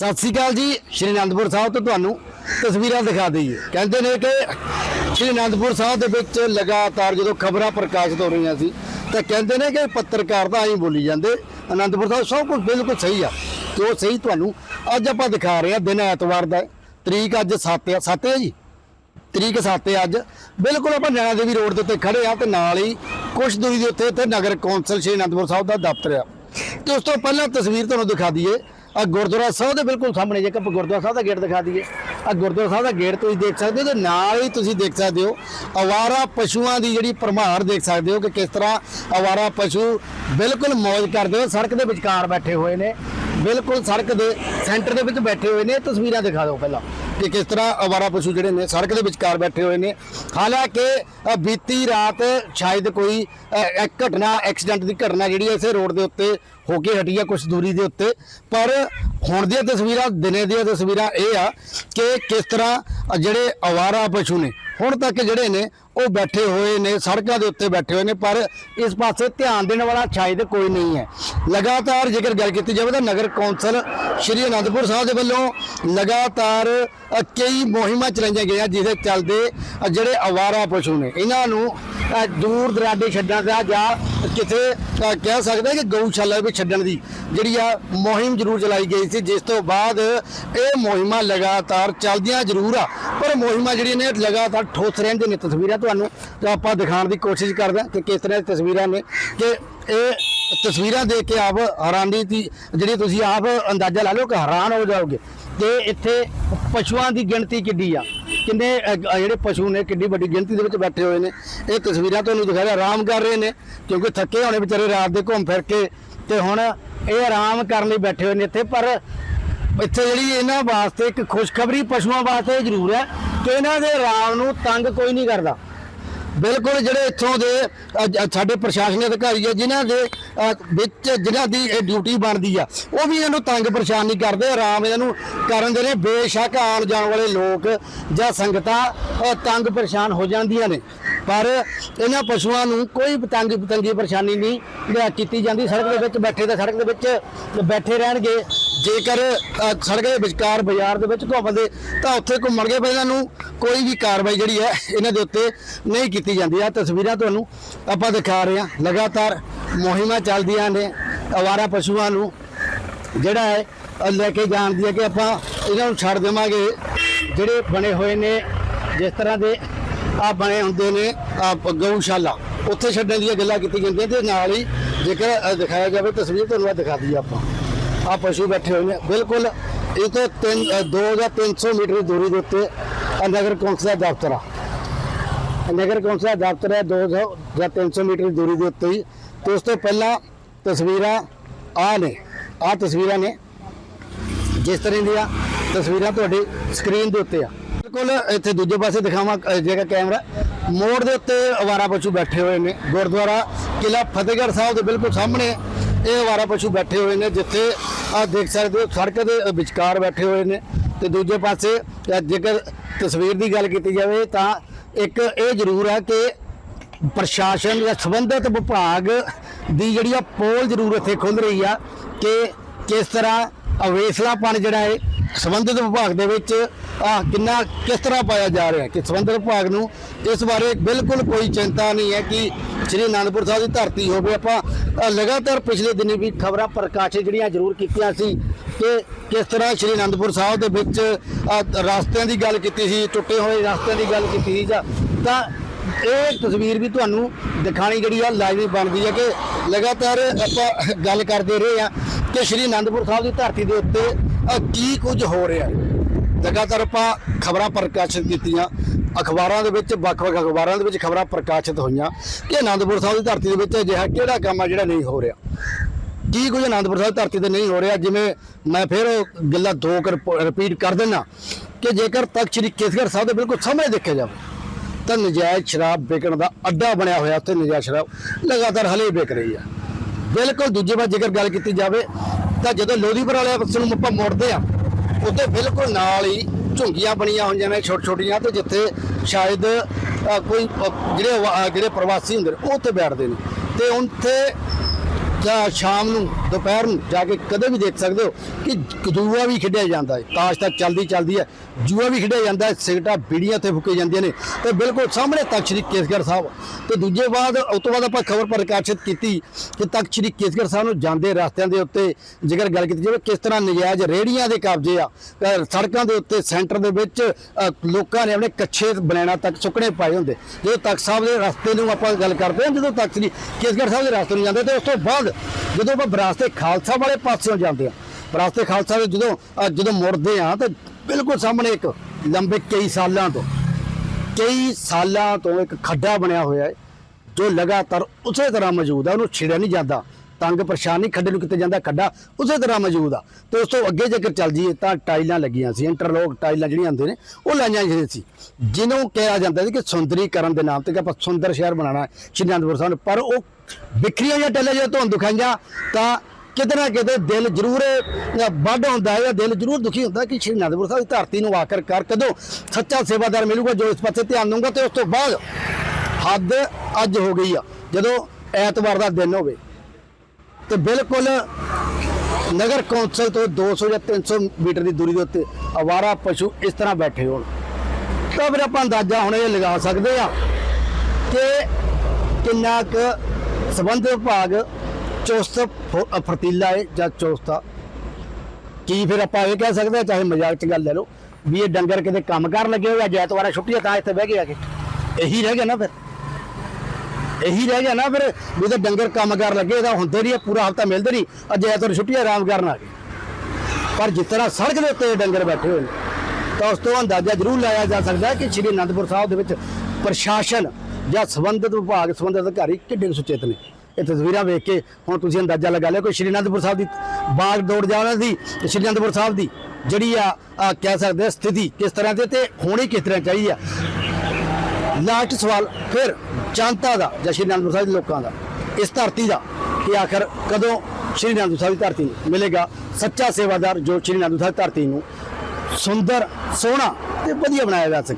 ਸਤਿ ਸ੍ਰੀ ਅਕਾਲ ਜੀ, ਸ਼੍ਰੀ ਅਨੰਦਪੁਰ ਸਾਹਿਬ ਤੋਂ ਤੁਹਾਨੂੰ ਤਸਵੀਰਾਂ ਦਿਖਾ ਦਈਏ। ਕਹਿੰਦੇ ਨੇ ਕਿ ਸ਼੍ਰੀ ਅਨੰਦਪੁਰ ਸਾਹਿਬ ਦੇ ਵਿੱਚ ਲਗਾਤਾਰ ਜਦੋਂ ਖਬਰਾਂ ਪ੍ਰਕਾਸ਼ਿਤ ਹੋ ਰਹੀਆਂ ਸੀ, ਤਾਂ ਕਹਿੰਦੇ ਨੇ ਕਿ ਪੱਤਰਕਾਰ ਤਾਂ ਐਂ ਬੋਲੀ ਜਾਂਦੇ, ਅਨੰਦਪੁਰ ਸਾਹਿਬ ਸਭ ਕੁਝ ਬਿਲਕੁਲ ਸਹੀ ਆ। ਤੇ ਉਹ ਸਹੀ ਤੁਹਾਨੂੰ ਅੱਜ ਆਪਾਂ ਦਿਖਾ ਰਹੇ ਹਾਂ, ਦਿਨ ਐਤਵਾਰ ਦਾ ਤਰੀਕ ਅੱਜ 7 ਆ 7 ਹੈ ਜੀ? ਤਰੀਕ 7 ਹੈ ਅੱਜ। ਬਿਲਕੁਲ ਆਪਾਂ ਨੈਣਾ ਦੇਵੀ ਰੋਡ ਦੇ ਉੱਤੇ ਖੜੇ ਆ ਤੇ ਨਾਲ ਹੀ ਕੁਛ ਦੂਰੀ ਦੇ ਉੱਤੇ ਇੱਥੇ ਨਗਰ ਕੌਂਸਲ ਸ਼੍ਰੀ ਅਨੰਦਪੁਰ ਸਾਹਿਬ ਦਾ ਦਫ਼ਤਰ ਆ। ਤੇ ਉਸ ਤੋਂ ਪਹਿਲਾਂ ਤਸਵੀਰ ਤੁਹਾਨੂੰ ਦਿਖਾ ਦਈਏ ਆ ਗੁਰਦੁਆਰਾ ਸਾਹਿਬ ਦੇ ਬਿਲਕੁਲ ਸਾਹਮਣੇ ਜੇ ਆਪਾਂ ਗੁਰਦੁਆਰਾ ਸਾਹਿਬ ਦਾ ਗੇਟ ਦਿਖਾ ਦਈਏ, ਆ ਗੁਰਦੁਆਰਾ ਸਾਹਿਬ ਦਾ ਗੇਟ ਤੁਸੀਂ ਦੇਖ ਸਕਦੇ ਹੋ ਤੇ ਨਾਲ ਹੀ ਤੁਸੀਂ ਦੇਖ ਸਕਦੇ ਹੋ ਅਵਾਰਾ ਪਸ਼ੂਆਂ ਦੀ ਜਿਹੜੀ ਭਰਮਾਰ ਦੇਖ ਸਕਦੇ ਹੋ ਕਿ ਕਿਸ ਤਰ੍ਹਾਂ ਅਵਾਰਾ ਪਸ਼ੂ ਬਿਲਕੁਲ ਮौज ਕਰਦੇ ਹੋ ਸੜਕ ਦੇ ਵਿਚਕਾਰ ਬੈਠੇ ਹੋਏ ਨੇ। ਬਿਲਕੁਲ ਸੜਕ ਦੇ ਸੈਂਟਰ ਦੇ ਵਿੱਚ ਬੈਠੇ ਹੋਏ ਨੇ। ਤਸਵੀਰਾਂ ਦਿਖਾ ਦਿਓ ਪਹਿਲਾਂ ਕਿ ਕਿਸ ਤਰ੍ਹਾਂ ਅਵਾਰਾ ਪਸ਼ੂ ਜਿਹੜੇ ਨੇ ਸੜਕ ਦੇ ਵਿਚਕਾਰ ਬੈਠੇ ਹੋਏ ਨੇ। ਹਾਲਾਂਕਿ ਅ, ਬੀਤੀ ਰਾਤ ਸ਼ਾਇਦ ਕੋਈ ਅ, ਇੱਕ ਘਟਨਾ ਐਕਸੀਡੈਂਟ ਦੀ ਘਟਨਾ ਜਿਹੜੀ ਹੈ ਇਸੇ ਰੋਡ ਦੇ ਉੱਤੇ ਹੋ ਕੇ ਹਟੀ ਆ ਕੁਝ ਦੂਰੀ ਦੇ ਉੱਤੇ। ਪਰ ਹੁਣ ਦੀਆਂ ਤਸਵੀਰਾਂ ਦਿਨੇ ਦੀਆਂ ਤਸਵੀਰਾਂ ਇਹ ਆ ਕਿ ਕਿਸ ਤਰ੍ਹਾਂ ਅ, ਜਿਹੜੇ ਅਵਾਰਾ ਪਸ਼ੂ ਨੇ ਹੁਣ ਤੱਕ ਜਿਹੜੇ ਨੇ, ਉਹ ਬੈਠੇ ਹੋਏ ਨੇ, ਸੜਕਾਂ ਦੇ ਉੱਤੇ ਬੈਠੇ ਹੋਏ ਨੇ, ਪਰ ਇਸ ਪਾਸੇ ਧਿਆਨ ਦੇਣ ਵਾਲਾ ਸ਼ਾਇਦ ਕੋਈ ਨਹੀਂ ਹੈ। ਲਗਾਤਾਰ ਜੇਕਰ ਗੱਲ ਕੀਤੀ ਜਾਵੇ ਤਾਂ ਨਗਰ ਕੌਂਸਲ ਸ਼੍ਰੀ ਅਨੰਦਪੁਰ ਸਾਹਿਬ ਦੇ ਵੱਲੋਂ ਲਗਾਤਾਰ ਕਈ ਮੁਹਿੰਮਾਂ ਚਲਾਈਆਂ ਗਈਆਂ, ਜਿਹਦੇ ਚੱਲਦੇ ਜਿਹੜੇ ਅਵਾਰਾ ਪਸ਼ੂ ਨੇ, ਇਹਨਾਂ ਨੂੰ ਅ, ਦੂਰ ਦਰਾਡੇ ਛੱਡਣ ਦਾ ਜਾਂ ਕਿਤੇ ਅ, ਕਹਿ ਸਕਦੇ ਕਿ ਗਊਸ਼ਾਲਾ ਵਿੱਚ ਛੱਡਣ ਦੀ ਜਿਹੜੀ ਆ ਮੁਹਿੰਮ ਜ਼ਰੂਰ ਚਲਾਈ ਗਈ ਸੀ ਜਿਸ ਤੋਂ ਬਾਅਦ ਇਹ ਮੁਹਿੰਮਾਂ ਲਗਾਤਾਰ ਚੱਲਦੀਆਂ ਜ਼ਰੂਰ ਆ। ਪਰ ਮੁਹਿੰਮਾਂ ਜਿਹੜੀਆਂ ਨੇ ਲਗਾਤਾਰ ਠੋਸ ਰਹਿੰਦੇ ਨੇ ਤਸਵੀਰਾਂ ਤੁਹਾਨੂੰ ਤਾਂ ਆਪਾਂ ਦਿਖਾਉਣ ਦੀ ਕੋਸ਼ਿਸ਼ ਕਰਦੇ ਹਾਂ ਕਿ ਕਿਸ ਤਰ੍ਹਾਂ ਦੀ ਤਸਵੀਰਾਂ ਨੇ ਕਿ ਇਹ ਤਸਵੀਰਾਂ ਦੇਖ ਕੇ ਆਪ ਹੈਰਾਨੀ ਦੀ ਜਿਹੜੀ ਤੁਸੀਂ ਆਪ ਅੰਦਾਜ਼ਾ ਲਾ ਲਓ ਕਿ ਹੈਰਾਨ ਹੋ ਜਾਓਗੇ ਕਿ ਇੱਥੇ ਪਸ਼ੂਆਂ ਦੀ ਗਿਣਤੀ ਕਿੱਡੀ ਆ। ਕਿੰਨੇ ਅ, ਜਿਹੜੇ ਪਸ਼ੂ ਨੇ ਕਿੰਨੀ ਵੱਡੀ ਗਿਣਤੀ ਦੇ ਵਿੱਚ ਬੈਠੇ ਹੋਏ ਨੇ। ਇਹ ਤਸਵੀਰਾਂ ਤੁਹਾਨੂੰ ਦਿਖਾ ਰਿਹਾ ਆਰਾਮ ਕਰ ਰਹੇ ਨੇ ਕਿਉਂਕਿ ਥੱਕੇ ਹੋਣੇ ਵਿਚਾਰੇ ਰਾਤ ਦੇ ਘੁੰਮ ਫਿਰ ਕੇ ਤੇ ਹੁਣ ਇਹ ਆਰਾਮ ਕਰਨ ਲਈ ਬੈਠੇ ਹੋਏ ਨੇ ਇੱਥੇ ਪਰ ਇੱਥੇ ਜਿਹੜੀ ਇਹਨਾਂ ਵਾਸਤੇ ਇੱਕ ਖੁਸ਼ਖਬਰੀ ਪਸ਼ੂਆਂ ਵਾਸਤੇ ਇਹ ਜ਼ਰੂਰ ਹੈ ਕਿ ਇਹਨਾਂ ਦੇ ਆਰਾਮ ਨੂੰ ਤੰਗ ਕੋਈ ਨਹੀਂ ਕਰਦਾ। ਬਿਲਕੁਲ ਜਿਹੜੇ ਇੱਥੋਂ ਦੇ ਸਾਡੇ ਪ੍ਰਸ਼ਾਸਨਿਕ ਅਧਿਕਾਰੀ ਆ, ਜਿਨ੍ਹਾਂ ਦੇ ਵਿੱਚ ਜਿਨ੍ਹਾਂ ਦੀ ਇਹ ਡਿਊਟੀ ਬਣਦੀ ਆ, ਉਹ ਵੀ ਇਹਨੂੰ ਤੰਗ ਪਰੇਸ਼ਾਨ ਨਹੀਂ ਕਰਦੇ, ਆਰਾਮ ਇਹਨਾਂ ਨੂੰ ਕਰਨ ਦੇ ਨੇ, ਬੇਸ਼ੱਕ ਆਉਣ ਜਾਣ ਵਾਲੇ ਲੋਕ ਜਾਂ ਸੰਗਤਾਂ ਤੰਗ ਪਰੇਸ਼ਾਨ ਹੋ ਜਾਂਦੀਆਂ ਨੇ। ਪਰ ਇਹਨਾਂ ਪਸ਼ੂਆਂ ਨੂੰ ਕੋਈ ਤੰਗ, ਤੰਗੀ ਪਰੇਸ਼ਾਨੀ ਨਹੀਂ ਕੀਤੀ ਜਾਂਦੀ। ਸੜਕ ਦੇ ਵਿੱਚ ਬੈਠੇ ਤਾਂ ਸੜਕ ਦੇ ਵਿੱਚ ਬੈਠੇ ਰਹਿਣਗੇ। ਜੇਕਰ ਸੜਕ ਦੇ ਵਿਚਕਾਰ ਬਾਜ਼ਾਰ ਦੇ ਵਿੱਚ ਘੁੰਮਦੇ ਤਾਂ ਉੱਥੇ ਘੁੰਮਣਗੇ ਪਰ ਇਹਨਾਂ ਨੂੰ ਕੋਈ ਵੀ ਕਾਰਵਾਈ ਜਿਹੜੀ ਹੈ ਇਹਨਾਂ ਦੇ ਉੱਤੇ ਨਹੀਂ ਕੀਤੀ ਜਾਂਦੀ। ਆ ਤਸਵੀਰਾਂ ਤੁਹਾਨੂੰ ਆਪਾਂ ਦਿਖਾ ਰਹੇ ਹਾਂ। ਲਗਾਤਾਰ ਮੁਹਿੰਮਾਂ ਚੱਲਦੀਆਂ ਨੇ ਅਵਾਰਾ ਪਸ਼ੂਆਂ ਨੂੰ, ਜਿਹੜਾ ਹੈ ਲੈ ਕੇ ਜਾਣ ਦੀ ਹੈ ਕਿ ਆਪਾਂ ਇਹਨਾਂ ਨੂੰ ਛੱਡ ਦੇਵਾਂਗੇ। ਜਿਹੜੇ ਬਣੇ ਹੋਏ ਨੇ, ਜਿਸ ਤਰ੍ਹਾਂ ਦੇ ਆ ਬਣੇ ਹੁੰਦੇ ਨੇ ਆ ਗਊਸ਼ਾਲਾ। ਉੱਥੇ ਛੱਡਣ ਦੀਆਂ ਗੱਲਾਂ ਕੀਤੀ ਜਾਂਦੀਆਂ ਤੇ ਨਾਲ ਹੀ ਜੇਕਰ ਅ, ਦਿਖਾਇਆ ਜਾਵੇ ਤਸਵੀਰ ਤੁਹਾਨੂੰ ਆ ਦਿਖਾ ਦਈਏ ਆਪਾਂ। ਆ ਪਸ਼ੂ ਬੈਠੇ ਹੋਏ ਨੇ। ਬਿਲਕੁਲ ਇਹ ਤੋਂ 3 2 ਜਾਂ 300 ਮੀਟਰ ਦੀ ਦੂਰੀ ਦੇ ਉੱਤੇ ਆਹ ਨਗਰ ਕੌਂਸਲ ਦਾ ਦਫ਼ਤਰ ਆ। ਨਗਰ ਕੌਂਸਲ ਦਾ ਦਫ਼ਤਰ ਹੈ 200 ਜਾਂ 300 ਮੀਟਰ ਦੀ ਦੂਰੀ ਦੇ ਉੱਤੇ ਹੀ। ਤੇ ਉਸ ਤੋਂ ਪਹਿਲਾਂ ਤਸਵੀਰਾਂ ਆ ਨੇ ਆ ਤਸਵੀਰਾਂ ਨੇ। ਜਿਸ ਤਰ੍ਹਾਂ ਦੀਆਂ ਤਸਵੀਰਾਂ ਤੁਹਾਡੀ ਸਕਰੀਨ ਦੇ ਉੱਤੇ ਆ। ਬਿਲਕੁਲ ਇੱਥੇ ਦੂਜੇ ਪਾਸੇ ਦਿਖਾਵਾਂ ਅ, ਜੇਕਰ ਕੈਮਰਾ ਮੋੜ ਦੇ ਉੱਤੇ ਅਵਾਰਾ ਪਸ਼ੂ ਬੈਠੇ ਹੋਏ ਨੇ। ਗੁਰਦੁਆਰਾ ਕਿਲਾ ਫਤਿਹਗੜ੍ਹ ਸਾਹਿਬ ਦੇ ਬਿਲਕੁਲ ਸਾਹਮਣੇ ਇਹ ਅਵਾਰਾ ਪਸ਼ੂ ਬੈਠੇ ਹੋਏ ਨੇ ਜਿੱਥੇ ਆ ਦੇਖ ਸਕਦੇ ਹੋ ਸੜਕ ਦੇ ਵਿਚਕਾਰ ਬੈਠੇ ਹੋਏ ਨੇ। ਤੇ ਦੂਜੇ ਪਾਸੇ ਜੇਕਰ ਤਸਵੀਰ ਦੀ ਗੱਲ ਕੀਤੀ ਜਾਵੇ ਤਾਂ ਇੱਕ ਇਹ ਜ਼ਰੂਰ ਹੈ ਕਿ ਪ੍ਰਸ਼ਾਸਨ ਜਾਂ ਸੰਬੰਧਿਤ ਵਿਭਾਗ ਦੀ ਜਿਹੜੀ ਆ ਪੋਲ ਜ਼ਰੂਰ ਇੱਥੇ ਖੁੱਲ ਰਹੀ ਆ ਕਿ ਕਿਸ ਤਰ੍ਹਾਂ ਅਵੇਸਲਾਪਣ ਜਿਹੜਾ ਹੈ ਸੰਬੰਧਿਤ ਵਿਭਾਗ ਦੇ ਵਿੱਚ ਆ ਕਿੰਨਾ, ਕਿਸ ਤਰ੍ਹਾਂ ਪਾਇਆ ਜਾ ਰਿਹਾ ਕਿ ਸੰਬੰਧਿਤ ਵਿਭਾਗ ਨੂੰ ਇਸ ਬਾਰੇ ਬਿਲਕੁਲ ਕੋਈ ਚਿੰਤਾ ਨਹੀਂ ਹੈ ਕਿ ਸ੍ਰੀ ਅਨੰਦਪੁਰ ਸਾਹਿਬ ਦੀ ਧਰਤੀ ਹੋਵੇ। ਆਪਾਂ ਲਗਾਤਾਰ ਪਿਛਲੇ ਦਿਨੀ ਵੀ ਖਬਰਾਂ ਪ੍ਰਕਾਸ਼ਿਤ ਜਿਹੜੀਆਂ ਜ਼ਰੂਰ ਕੀਤੀਆਂ ਸੀ ਕਿ ਕਿਸ ਤਰ੍ਹਾਂ ਸ੍ਰੀ ਅਨੰਦਪੁਰ ਸਾਹਿਬ ਦੇ ਵਿੱਚ ਰਸਤਿਆਂ ਦੀ ਗੱਲ ਕੀਤੀ ਸੀ, ਟੁੱਟੇ ਹੋਏ ਰਸਤਿਆਂ ਦੀ ਗੱਲ ਕੀਤੀ ਸੀ ਜਾਂ ਤਾਂ ਇਹ ਤਸਵੀਰ ਵੀ ਤੁਹਾਨੂੰ ਦਿਖਾਣੀ ਜਿਹੜੀ ਆ ਲਾਜ਼ਮੀ ਬਣਦੀ ਹੈ ਕਿ ਲਗਾਤਾਰ ਆਪਾਂ ਗੱਲ ਕਰਦੇ ਰਹੇ ਆ ਕਿ ਸ਼੍ਰੀ ਅਨੰਦਪੁਰ ਸਾਹਿਬ ਦੀ ਧਰਤੀ ਦੇ ਉੱਤੇ ਕੀ ਕੁਝ ਹੋ ਰਿਹਾ ਹੈ? ਲਗਾਤਾਰ ਆਪਾਂ ਖਬਰਾਂ ਪ੍ਰਕਾਸ਼ਿਤ ਕੀਤੀਆਂ, ਅਖਬਾਰਾਂ ਦੇ ਵਿੱਚ, ਵੱਖ-ਵੱਖ ਅਖਬਾਰਾਂ ਦੇ ਵਿੱਚ ਖਬਰਾਂ ਪ੍ਰਕਾਸ਼ਿਤ ਹੋਈਆਂ ਕਿ ਅਨੰਦਪੁਰ ਸਾਹਿਬ ਦੀ ਧਰਤੀ ਦੇ ਵਿੱਚ ਅਜਿਹਾ ਕਿਹੜਾ ਕੰਮ ਆ ਜਿਹੜਾ ਨਹੀਂ ਹੋ ਰਿਹਾ? ਕੀ ਕੁਝ ਅਨੰਦਪੁਰ ਸਾਹਿਬ ਧਰਤੀ ਤੇ ਨਹੀਂ ਹੋ ਰਿਹਾ? ਜਿਵੇਂ ਮੈਂ ਫਿਰ ਉਹ ਗੱਲਾਂ ਦੋ ਕਰ ਰਿਪੀਟ ਕਰ ਦਿੰਦਾ ਕਿ ਜੇਕਰ ਤਖਤ ਸ੍ਰੀ ਕੇਸਗੜ੍ਹ ਸਾਹਿਬ ਦੇ ਬਿਲਕੁਲ ਸਾਹਮਣੇ ਦੇਖਿਆ ਜਾਵੇ, ਤਾਂ ਨਜਾਇਜ਼ ਸ਼ਰਾਬ ਵੇਚਣ ਦਾ ਅੱਡਾ ਬਣਿਆ ਹੋਇਆ, ਉੱਥੇ ਨਜਾਇਜ਼ ਸ਼ਰਾਬ ਲਗਾਤਾਰ ਹਲੇ ਵੇਚ ਰਹੀ ਹੈ। ਬਿਲਕੁਲ ਦੂਜੇ ਪਾਸੇ ਜੇਕਰ ਗੱਲ ਕੀਤੀ ਜਾਵੇ ਤਾਂ ਜਦੋਂ ਲੋਧੀਪੁਰ ਵਾਲੇ ਪਾਸੇ ਨੂੰ ਆਪਾਂ ਮੁੜਦੇ ਆ ਉੱਥੇ ਬਿਲਕੁਲ ਨਾਲ ਹੀ ਝੁੰਗੀਆਂ ਬਣੀਆਂ ਹੋਈਆਂ ਨੇ ਛੋਟ ਛੋਟੀਆਂ ਤੇ ਜਿੱਥੇ ਸ਼ਾਇਦ ਕੋਈ ਜਿਹੜੇ ਜਿਹੜੇ ਪ੍ਰਵਾਸੀ ਹੁੰਦੇ ਨੇ, ਉਹ ਉੱਥੇ ਬੈਠਦੇ ਨੇ। ਤੇ ਉੱਥੇ ਜਾਂ ਸ਼ਾਮ ਨੂੰ ਦੁਪਹਿਰ ਨੂੰ ਜਾ ਕੇ ਕਦੇ ਵੀ ਦੇਖ ਸਕਦੇ ਹੋ ਕਿ ਜੂਆ ਵੀ ਖੇਡਿਆ ਜਾਂਦਾ ਹੈ। ਤਾਸ਼ ਤਾਂ ਚੱਲਦੀ ਚੱਲਦੀ ਹੈ, ਜੂਆ ਵੀ ਖੇਡਿਆ ਜਾਂਦਾ ਹੈ ਸਿਗਟਾਂ ਬੀੜੀਆਂ ਤੇ ਫੁੱਕੇ ਜਾਂਦੀਆਂ ਨੇ। ਤੇ ਬਿਲਕੁਲ ਸਾਹਮਣੇ ਤਖਤ ਸ੍ਰੀ ਕੇਸਗੜ੍ਹ ਸਾਹਿਬ। ਤੇ ਦੂਜੇ ਬਾਅਦ, ਉਸ ਤੋਂ ਬਾਅਦ ਆਪਾਂ ਖਬਰ ਪ੍ਰਕਾਸ਼ਿਤ ਕੀਤੀ ਕਿ ਤਖਤ ਸ੍ਰੀ ਕੇਸਗੜ੍ਹ ਸਾਹਿਬ ਨੂੰ ਜਾਂਦੇ ਰਸਤਿਆਂ ਦੇ ਉੱਤੇ ਜੇਕਰ ਗੱਲ ਕੀਤੀ ਜਾਵੇ ਕਿਸ ਤਰ੍ਹਾਂ ਨਜਾਇਜ਼ ਰੇੜੀਆਂ ਦੇ ਕਬਜ਼ੇ ਆ ਸੜਕਾਂ ਦੇ ਉੱਤੇ ਸੈਂਟਰ ਦੇ ਵਿੱਚ ਲੋਕਾਂ ਨੇ ਆਪਣੇ ਕੱਛੇ ਬਣਾਉਣਾ ਤੱਕ ਸੁੱਕਣੇ ਪਾਏ ਹੁੰਦੇ। ਜਦੋਂ ਤਖਤ ਸਾਹਿਬ ਦੇ ਰਸਤੇ ਨੂੰ ਆਪਾਂ ਗੱਲ ਕਰਦੇ ਹਾਂ, ਜਦੋਂ ਤਖਤ ਸ੍ਰੀ ਕੇਸਗੜ੍ਹ ਸਾਹਿਬ ਦੇ ਰਸਤੇ ਨੂੰ ਜਾਂਦੇ ਤੇ ਉਸ ਤੋਂ ਬਾਅਦ ਜਦੋਂ ਆਪਾਂ ਵਿਰਾਸਤੇ ਖਾਲਸਾ ਵਾਲੇ ਪਾਸਿਓਂ ਜਾਂਦੇ ਆ। ਰਸਤੇ ਖਾਲਸਾ ਦੇ ਜਦੋਂ ਅਹ ਜਦੋਂ ਮੁੜਦੇ ਆ, ਤਾਂ ਬਿਲਕੁਲ ਸਾਹਮਣੇ ਇੱਕ ਲੰਬੇ ਕਈ ਸਾਲਾਂ ਤੋਂ, ਕਈ ਸਾਲਾਂ ਤੋਂ ਇੱਕ ਖੱਡਾ ਬਣਿਆ ਹੋਇਆ ਹੈ, ਜੋ ਲਗਾਤਾਰ ਉਸੇ ਤਰ੍ਹਾਂ ਮੌਜੂਦ ਆ, ਉਹਨੂੰ ਛਿੜਿਆ ਨਹੀਂ ਜਾਂਦਾ। ਤੰਗ ਪਰੇਸ਼ਾਨ ਨਹੀਂ ਖੱਡੇ ਨੂੰ ਕਿਤੇ ਜਾਂਦਾ, ਖੱਡਾ ਉਸੇ ਤਰ੍ਹਾਂ ਮੌਜੂਦ ਆ। ਤੇ ਉਸ ਤੋਂ ਅੱਗੇ ਜੇਕਰ ਚੱਲ ਜਾਈਏ, ਤਾਂ ਟਾਈਲਾਂ ਲੱਗੀਆਂ ਸੀ, ਇੰਟਰਲੋਕ ਟਾਈਲਾਂ ਜਿਹੜੀਆਂ ਹੁੰਦੀਆਂ ਨੇ, ਉਹ ਲਾਈਆਂ ਜਾਂਦੀਆਂ ਸੀ। ਜਿਹਨੂੰ ਕਿਹਾ ਜਾਂਦਾ ਸੀ ਕਿ ਸੁੰਦਰੀਕਰਨ ਦੇ ਨਾਮ ਤੇ ਕਿ ਆਪਾਂ ਸੁੰਦਰ ਸ਼ਹਿਰ ਬਣਾਉਣਾ ਹੈ ਸ਼੍ਰੀ ਅਨੰਦਪੁਰ ਸਾਹਿਬ ਨੂੰ। ਪਰ ਉਹ ਵਿਖਰੀਆਂ ਜਾਂ ਟਾਈਲਾਂ ਜਦੋਂ ਤੁਹਾਨੂੰ ਦਿਖਾਈਆਂ ਤਾਂ ਕਿਤੇ ਨਾ ਕਿਤੇ ਦਿਲ ਜ਼ਰੂਰ ਅਹ, ਵੱਢ ਹੁੰਦਾ ਹੈ ਜਾਂ ਦਿਲ ਜ਼ਰੂਰ ਦੁਖੀ ਹੁੰਦਾ ਕਿ ਸ਼੍ਰੀ ਅਨੰਦਪੁਰ ਸਾਹਿਬ ਦੀ ਧਰਤੀ ਨੂੰ ਆਕਰ ਕਰ ਕਦੋਂ ਸੱਚਾ ਸੇਵਾਦਾਰ ਮਿਲੂਗਾ ਜੋ ਇਸ ਪਾਸੇ ਧਿਆਨ ਦਊਗਾ ਤੇ ਉਸ ਤੋਂ ਬਾਅਦ ਹੱਦ ਅੱਜ ਹੋ ਗਈ ਆ ਜਦੋਂ ਐਤਵਾਰ ਦਾ ਦਿਨ ਹੋਵੇ। ਤੇ ਬਿਲਕੁਲ ਨਗਰ ਕੌਂਸਲ ਤੋਂ 200 ਜਾਂ 300 ਮੀਟਰ ਦੀ ਦੂਰੀ ਦੇ ਉੱਤੇ ਅਵਾਰਾ ਪਸ਼ੂ ਇਸ ਤਰ੍ਹਾਂ ਬੈਠੇ ਹੋਣ। ਤਾਂ ਫਿਰ ਆਪਾਂ ਅੰਦਾਜ਼ਾ ਹੁਣ ਇਹ ਲਗਾ ਸਕਦੇ ਆ ਕਿ ਕਿੰਨਾ ਕੁ ਸੰਬੰਧਿਤ ਵਿਭਾਗ ਚੁਸਤ ਫੁ- ਫਰਤੀਲਾ ਹੈ ਜਾਂ ਚੁਸਤਾ ਕੀ ਫਿਰ ਆਪਾਂ ਇਹ ਕਹਿ ਸਕਦੇ ਹਾਂ ਚਾਹੇ ਮਜ਼ਾਕ ਚ ਗੱਲ ਲੈ ਲਓ, ਵੀ ਇਹ ਡੰਗਰ ਕਿਤੇ ਕੰਮ ਕਰਨ ਲੱਗੇ ਹੋਏ ਜਾਂ ਐਤਵਾਰਾਂ ਛੁੱਟੀਆਂ, ਤਾਂ ਇੱਥੇ ਬਹਿ ਗਏ ਆ ਕੇ। ਇਹੀ ਰਹਿ ਗਿਆ ਨਾ ਫਿਰ। ਇਹੀ ਰਹਿ ਗਿਆ ਨਾ ਫਿਰ, ਵੀ ਤਾਂ ਡੰਗਰ ਕੰਮ ਕਰ ਲੱਗੇ ਇਹਦਾ ਹੁੰਦੇ ਨਹੀਂ ਪੂਰਾ ਹਫਤਾ ਮਿਲਦੇ ਨਹੀਂ ਅੱਜ ਐਤਵਾਰ ਛੁੱਟੀ ਆਰਾਮ ਕਰਨ ਆ ਗਏ। ਪਰ ਜਿਸ ਤਰ੍ਹਾਂ ਸੜਕ ਦੇ ਉੱਤੇ ਇਹ ਡੰਗਰ ਬੈਠੇ ਹੋਏ ਨੇ, ਤਾਂ ਉਸ ਤੋਂ ਅੰਦਾਜ਼ਾ ਜ਼ਰੂਰ ਲਾਇਆ ਜਾ ਸਕਦਾ ਹੈ ਕਿ ਸ਼੍ਰੀ ਅਨੰਦਪੁਰ ਸਾਹਿਬ ਦੇ ਵਿੱਚ ਪ੍ਰਸ਼ਾਸਨ ਜਾਂ ਸੰਬੰਧਿਤ ਵਿਭਾਗ, ਸੰਬੰਧਿਤ ਅਧਿਕਾਰੀ ਕਿੱਡੇ ਕੁ ਸੁਚੇਤ ਨੇ। ਇਹ ਤਸਵੀਰਾਂ ਵੇਖ ਕੇ ਹੁਣ ਤੁਸੀਂ ਅੰਦਾਜ਼ਾ ਲਗਾ ਲਿਓ ਕਿ ਸ਼੍ਰੀ ਅਨੰਦਪੁਰ ਸਾਹਿਬ ਦੀ ਬਾਗ ਦੌੜ ਜਾਣਾ ਦੀ ਸ਼੍ਰੀ ਅਨੰਦਪੁਰ ਸਾਹਿਬ ਦੀ ਜਿਹੜੀ ਆ ਕਹਿ ਸਕਦੇ ਆ ਸਥਿਤੀ ਕਿਸ ਤਰ੍ਹਾਂ ਦੀ ਤੇ ਹੋਣੀ ਕਿਸ ਤਰ੍ਹਾਂ ਚਾਹੀਦੀ ਆ। ਲਾਸਟ ਸਵਾਲ, ਫਿਰ ਜਨਤਾ ਦਾ ਜਾਂ ਸ਼੍ਰੀ ਅਨੰਦਪੁਰ ਸਾਹਿਬ ਦੇ ਲੋਕਾਂ ਦਾ ਇਸ ਧਰਤੀ ਦਾ ਕਿ ਆਖਰ ਕਦੋਂ ਸ਼੍ਰੀ ਅਨੰਦਪੁਰ ਸਾਹਿਬ ਦੀ ਧਰਤੀ ਨੂੰ ਮਿਲੇਗਾ? ਸੱਚਾ ਸੇਵਾਦਾਰ ਜੋ ਸ਼੍ਰੀ ਅਨੰਦਪੁਰ ਸਾਹਿਬ ਧਰਤੀ ਨੂੰ ਸੁੰਦਰ, ਸੋਹਣਾ ਤੇ ਵਧੀਆ ਬਣਾਇਆ ਜਾ ਸਕੇ।